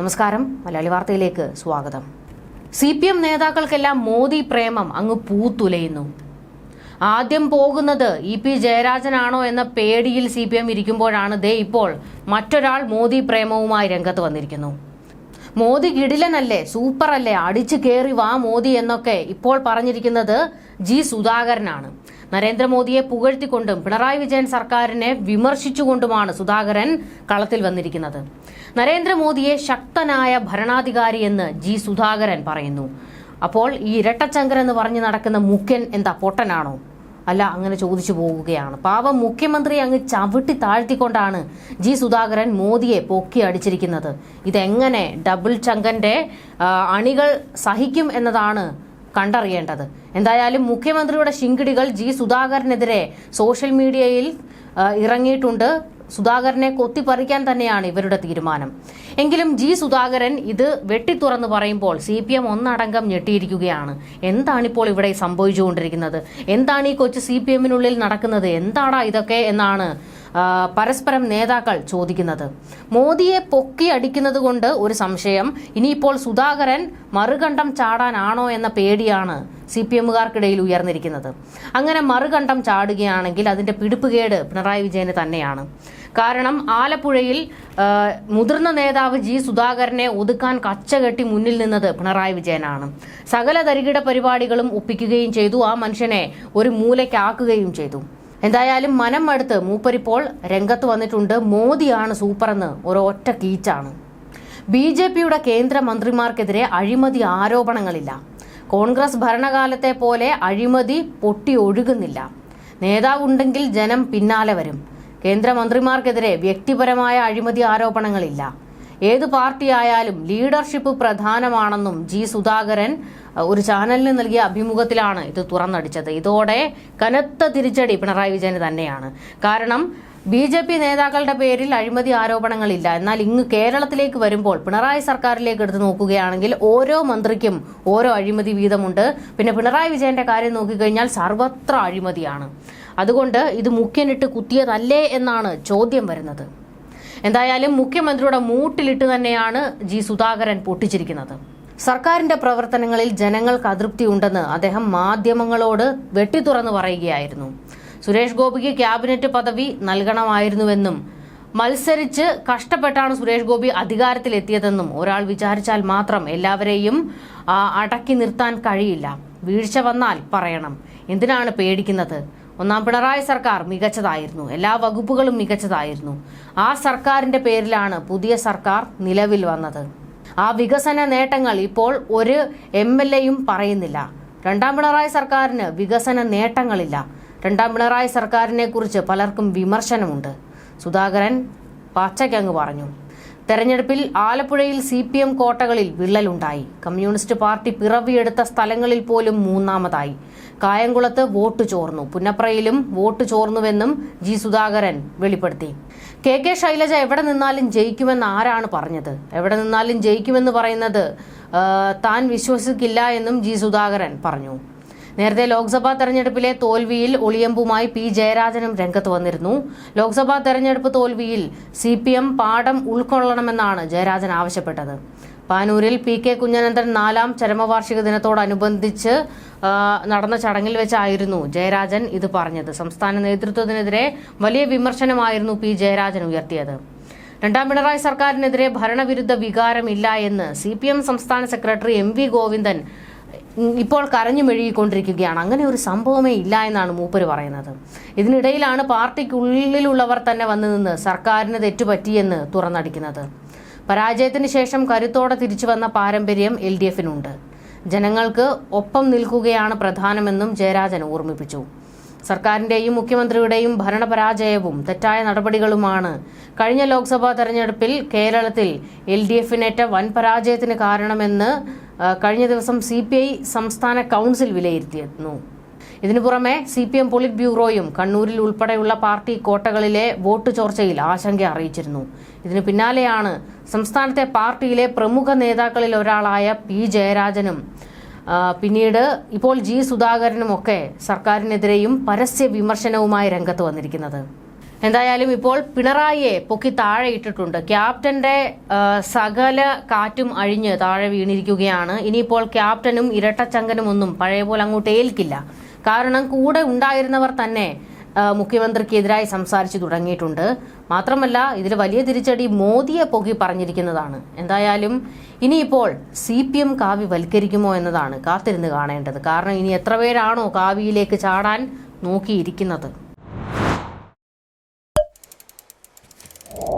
നമസ്കാരം. മലയാളി വാർത്തയിലേക്ക് സ്വാഗതം. സി പി എം നേതാക്കൾക്കെല്ലാം മോദി പ്രേമം അങ്ങ് പൂത്തുലയുന്നു. ആദ്യം പോകുന്നത് ഇ പി ജയരാജനാണോ എന്ന പേടിയിൽ സി പി എം ഇരിക്കുമ്പോഴാണ് ദേ ഇപ്പോൾ മറ്റൊരാൾ മോദി പ്രേമവുമായി രംഗത്ത് വന്നിരിക്കുന്നു. മോദി കിടിലനല്ലേ? സൂപ്പർ അല്ലേ അടിച്ചു കയറി വാ മോദി എന്നൊക്കെ ഇപ്പോൾ പറഞ്ഞിരിക്കുന്നത് ജി സുധാകരനാണ്. നരേന്ദ്രമോദിയെ പുകഴ്ത്തിക്കൊണ്ടും പിണറായി വിജയൻ സർക്കാരിനെ വിമർശിച്ചുകൊണ്ടുമാണ് സുധാകരൻ കളത്തിൽ വന്നിരിക്കുന്നത്. നരേന്ദ്രമോദിയെ ശക്തനായ ഭരണാധികാരി എന്ന് ജി സുധാകരൻ പറയുന്നു. അപ്പോൾ ഈ ഇരട്ടച്ചങ്കർ എന്ന് പറഞ്ഞു നടക്കുന്ന മുഖ്യൻ എന്താ പൊട്ടനാണോ? അല്ല അങ്ങനെ ചോദിച്ചു പോവുകയാണ് പാവം മുഖ്യമന്ത്രി അങ്ങ് ചവിട്ടി താഴ്ത്തിക്കൊണ്ടാണ് ജി സുധാകരൻ മോദിയെ പൊക്കി അടിച്ചിരിക്കുന്നത്. ഇതെങ്ങനെ ഡബിൾ ചങ്കന്റെ അണികൾ സഹിക്കും എന്നതാണ് കണ്ടറിയേണ്ടത്. എന്തായാലും മുഖ്യമന്ത്രിയുടെ ശിങ്കിടികൾ ജി സുധാകരനെതിരെ സോഷ്യൽ മീഡിയയിൽ ഇറങ്ങിയിട്ടുണ്ട്. സുധാകരനെ കൊത്തിപ്പറിക്കാൻ തന്നെയാണ് ഇവരുടെ തീരുമാനം. എങ്കിലും ജി സുധാകരൻ ഇത് വെട്ടിത്തുറന്ന് പറയുമ്പോൾ സി പി എം ഒന്നടങ്കം ഞെട്ടിയിരിക്കുകയാണ്. എന്താണിപ്പോൾ ഇവിടെ സംഭവിച്ചുകൊണ്ടിരിക്കുന്നത്? എന്താണ് ഈ കൊച്ചു സി പി എമ്മിനുള്ളിൽ നടക്കുന്നത്? എന്താണ് ഇതൊക്കെ എന്നാണ് പരസ്പരം നേതാക്കൾ ചോദിക്കുന്നത്. മോദിയെ പൊക്കി അടിക്കുന്നത് കൊണ്ട് ഒരു സംശയം. ഇനിയിപ്പോൾ സുധാകരൻ മറുകണ്ഠം ചാടാനാണോ എന്ന പേടിയാണ് സി പി എമ്മുകാർക്കിടയിൽ ഉയർന്നിരിക്കുന്നത്. അങ്ങനെ മറുകണ്ഠം ചാടുകയാണെങ്കിൽ അതിന്റെ പിടിപ്പുകേട് പിണറായി വിജയന് തന്നെയാണ്. കാരണം ആലപ്പുഴയിൽ മുതിർന്ന നേതാവ് ജി സുധാകരനെ ഒതുക്കാൻ കച്ചകെട്ടി മുന്നിൽ നിന്നത് പിണറായി വിജയനാണ്. സകല തരികിട പരിപാടികളും ഒപ്പിക്കുകയും ചെയ്തു. ആ മനുഷ്യനെ ഒരു മൂലയ്ക്കാക്കുകയും ചെയ്തു. എന്തായാലും മനം മടുത്ത് മൂപ്പരിപ്പോൾ രംഗത്ത് വന്നിട്ടുണ്ട്. മോദിയാണ് സൂപ്പറെന്ന് ഒരൊറ്റ കീച്ചാണ്. ബി ജെ പിയുടെ കേന്ദ്രമന്ത്രിമാർക്കെതിരെ അഴിമതി ആരോപണങ്ങളില്ല. കോൺഗ്രസ് ഭരണകാലത്തെ പോലെ അഴിമതി പൊട്ടി ഒഴുകുന്നില്ല. നേതാവ് ഉണ്ടെങ്കിൽ ജനം പിന്നാലെ വരും. കേന്ദ്രമന്ത്രിമാർക്കെതിരെ വ്യക്തിപരമായ അഴിമതി ആരോപണങ്ങളില്ല. ഏത് പാർട്ടിയായാലും ലീഡർഷിപ്പ് പ്രധാനമാണെന്നും ജി സുധാകരൻ ഒരു ചാനലിന് നൽകിയ അഭിമുഖത്തിലാണ് ഇത് തുറന്നടിച്ചത്. ഇതോടെ കനത്ത തിരിച്ചടി പിണറായി വിജയന് തന്നെയാണ്. കാരണം ബി ജെ പി നേതാക്കളുടെ പേരിൽ അഴിമതി ആരോപണങ്ങളില്ല. എന്നാൽ ഇങ്ങ് കേരളത്തിലേക്ക് വരുമ്പോൾ പിണറായി സർക്കാരിലേക്ക് എടുത്തു നോക്കുകയാണെങ്കിൽ ഓരോ മന്ത്രിക്കും ഓരോ അഴിമതി വീതമുണ്ട്. പിന്നെ പിണറായി വിജയന്റെ കാര്യം നോക്കിക്കഴിഞ്ഞാൽ സർവത്ര അഴിമതിയാണ്. അതുകൊണ്ട് ഇത് മുഖ്യനിട്ട് കുത്തിയതല്ലേ എന്നാണ് ചോദ്യം വരുന്നത്. എന്തായാലും മുഖ്യമന്ത്രിയുടെ മൂട്ടിലിട്ട് തന്നെയാണ് ജി സുധാകരൻ പൊട്ടിച്ചിരിക്കുന്നത്. സർക്കാരിന്റെ പ്രവർത്തനങ്ങളിൽ ജനങ്ങൾക്ക് അതൃപ്തിയുണ്ടെന്ന് അദ്ദേഹം മാധ്യമങ്ങളോട് വെട്ടിത്തുറന്നു പറയുകയായിരുന്നു. സുരേഷ് ഗോപിക്ക് ക്യാബിനറ്റ് പദവി നൽകണമായിരുന്നുവെന്നും മത്സരിച്ച് കഷ്ടപ്പെട്ടാണ് സുരേഷ് ഗോപി അധികാരത്തിലെത്തിയതെന്നും ഒരാൾ വിചാരിച്ചാൽ മാത്രം എല്ലാവരെയും അടക്കി നിർത്താൻ കഴിയില്ല. വീഴ്ച വന്നാൽ പറയണം. എന്തിനാണ് പേടിക്കുന്നത്? ഒന്നാം പിണറായി സർക്കാർ മികച്ചതായിരുന്നു. എല്ലാ വകുപ്പുകളും മികച്ചതായിരുന്നു. ആ സർക്കാരിന്റെ പേരിലാണ് പുതിയ സർക്കാർ നിലവിൽ വന്നത്. ആ വികസന നേട്ടങ്ങൾ ഇപ്പോൾ ഒരു എം എൽ എയും പറയുന്നില്ല. രണ്ടാം പിണറായി സർക്കാരിന് വികസന നേട്ടങ്ങളില്ല. രണ്ടാം പിണറായി സർക്കാരിനെ കുറിച്ച് പലർക്കും വിമർശനമുണ്ട്. സുധാകരൻ പച്ചയ്ക്കങ്ങ് പറഞ്ഞു. തെരഞ്ഞെടുപ്പിൽ ആലപ്പുഴയിൽ സി പി എം കോട്ടകളിൽ വിള്ളലുണ്ടായി. കമ്മ്യൂണിസ്റ്റ് പാർട്ടി പിറവിയെടുത്ത സ്ഥലങ്ങളിൽ പോലും മൂന്നാമതായി. കായംകുളത്ത് വോട്ട് ചോർന്നു. പുന്നപ്രയിലും വോട്ട് ചോർന്നുവെന്നും ജി സുധാകരൻ വെളിപ്പെടുത്തി. കെ കെ ശൈലജ എവിടെ നിന്നാലും ജയിക്കുമെന്ന് ആരാണ് പറഞ്ഞത്? എവിടെ നിന്നാലും ജയിക്കുമെന്ന് പറയുന്നത് താൻ വിശ്വസിക്കില്ല എന്നും ജി സുധാകരൻ പറഞ്ഞു. നേരത്തെ ലോക്സഭാ തെരഞ്ഞെടുപ്പിലെ തോൽവിയിൽ ഒളിയമ്പുമായി പി ജയരാജനും രംഗത്ത് വന്നിരുന്നു. ലോക്സഭാ തെരഞ്ഞെടുപ്പ് തോൽവിയിൽ സി പി എം പാഠം ഉൾക്കൊള്ളണമെന്നാണ് ജയരാജൻ ആവശ്യപ്പെട്ടത്. പാനൂരിൽ പി കെ കുഞ്ഞനന്ദൻ നാലാം ചരമവാർഷിക ദിനത്തോടനുബന്ധിച്ച് നടന്ന ചടങ്ങിൽ വെച്ചായിരുന്നു ജയരാജൻ ഇത് പറഞ്ഞത്. സംസ്ഥാന നേതൃത്വത്തിനെതിരെ വലിയ വിമർശനമായിരുന്നു പി ജയരാജൻ ഉയർത്തിയത്. രണ്ടാം പിണറായി സർക്കാരിനെതിരെ ഭരണവിരുദ്ധ വികാരമില്ല എന്ന് സി പി എം സംസ്ഥാന സെക്രട്ടറി എം വി ഗോവിന്ദൻ ഇപ്പോൾ കരഞ്ഞു മെഴുകിക്കൊണ്ടിരിക്കുകയാണ്. അങ്ങനെ ഒരു സംഭവമേ ഇല്ല എന്നാണ് മൂപ്പര് പറയുന്നത്. ഇതിനിടയിലാണ് പാർട്ടിക്കുള്ളിലുള്ളവർ തന്നെ വന്നു നിന്ന് സർക്കാരിന് തെറ്റുപറ്റിയെന്ന് തുറന്നടിക്കുന്നത്. പരാജയത്തിന് ശേഷം കരുത്തോടെ തിരിച്ചു വന്ന പാരമ്പര്യം എൽ ഡി എഫിനുണ്ട്. ജനങ്ങൾക്ക് ഒപ്പം നിൽക്കുകയാണ് പ്രധാനമെന്നും ജയരാജൻ ഓർമ്മിപ്പിച്ചു. സർക്കാരിന്റെയും മുഖ്യമന്ത്രിയുടെയും ഭരണപരാജയവും തെറ്റായ നടപടികളുമാണ്. കഴിഞ്ഞ ലോക്സഭാ തെരഞ്ഞെടുപ്പിൽ കേരളത്തിൽ എൽ ഡി എഫിനേറ്റ വൻ പരാജയത്തിന് കാരണമെന്ന് കഴിഞ്ഞ ദിവസം സി പി ഐ സംസ്ഥാന കൗൺസിൽ വിലയിരുത്തിയിരുന്നു. ഇതിനു പുറമെ സി പി എം പൊളിറ്റ് ബ്യൂറോയും കണ്ണൂരിൽ ഉൾപ്പെടെയുള്ള പാർട്ടി കോട്ടകളിലെ വോട്ട് ചോർച്ചയിൽ ആശങ്ക അറിയിച്ചിരുന്നു. ഇതിനു പിന്നാലെയാണ് സംസ്ഥാനത്തെ പാർട്ടിയിലെ പ്രമുഖ നേതാക്കളിൽ ഒരാളായ പി ജയരാജനും പിന്നീട് ഇപ്പോൾ ജി സുധാകരനും ഒക്കെ സർക്കാരിനെതിരെയും പരസ്യ വിമർശനവുമായി രംഗത്ത് വന്നിരിക്കുന്നത്. എന്തായാലും ഇപ്പോൾ പിണറായിയെ പൊക്കി താഴെ ഇട്ടിട്ടുണ്ട്. ക്യാപ്റ്റന്റെ സകല കാറ്റും അഴിഞ്ഞ് താഴെ വീണിരിക്കുകയാണ്. ഇനിയിപ്പോൾ ക്യാപ്റ്റനും ഇരട്ടച്ചങ്കനും ഒന്നും പഴയ പോലെ അങ്ങോട്ട് ഏൽക്കില്ല. കാരണം കൂടെ ഉണ്ടായിരുന്നവർ തന്നെ മുഖ്യമന്ത്രിക്കെതിരായി സംസാരിച്ചു തുടങ്ങിയിട്ടുണ്ട്. മാത്രമല്ല ഇതിൽ വലിയ തിരിച്ചടി മോദിയെ പൊക്കി പറഞ്ഞിരിക്കുന്നതാണ്. എന്തായാലും ഇനിയിപ്പോൾ സി പി എം കാവി വൽക്കരിക്കുമോ എന്നതാണ് കാത്തിരുന്ന് കാണേണ്ടത്. കാരണം ഇനി എത്ര പേരാണോ കാവിയിലേക്ക് ചാടാൻ നോക്കിയിരിക്കുന്നത്. you